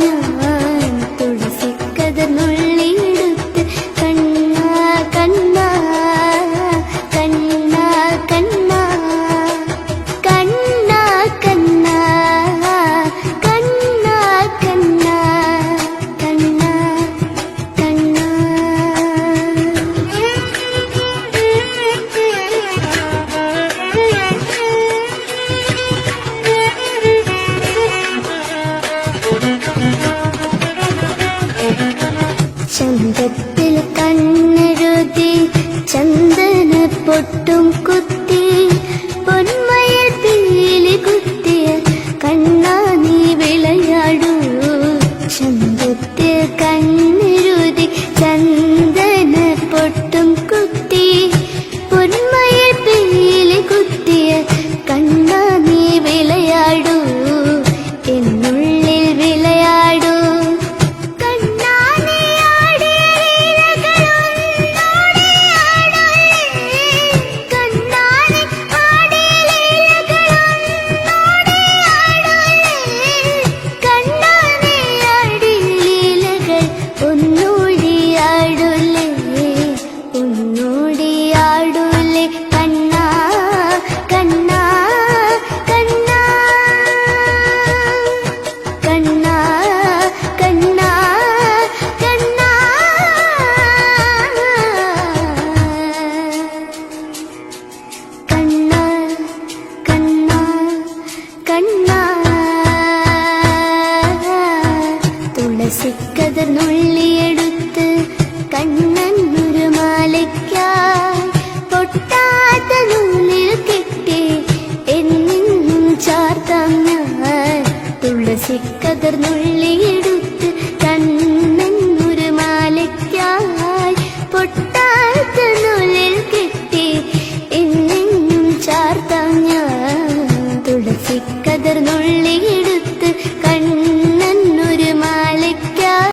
you. ചന്തത്തിൽ കണ്ണെഴുതി ചന്ദന പൊട്ടും ചെക്കതിർന്നുള്ളിയിടും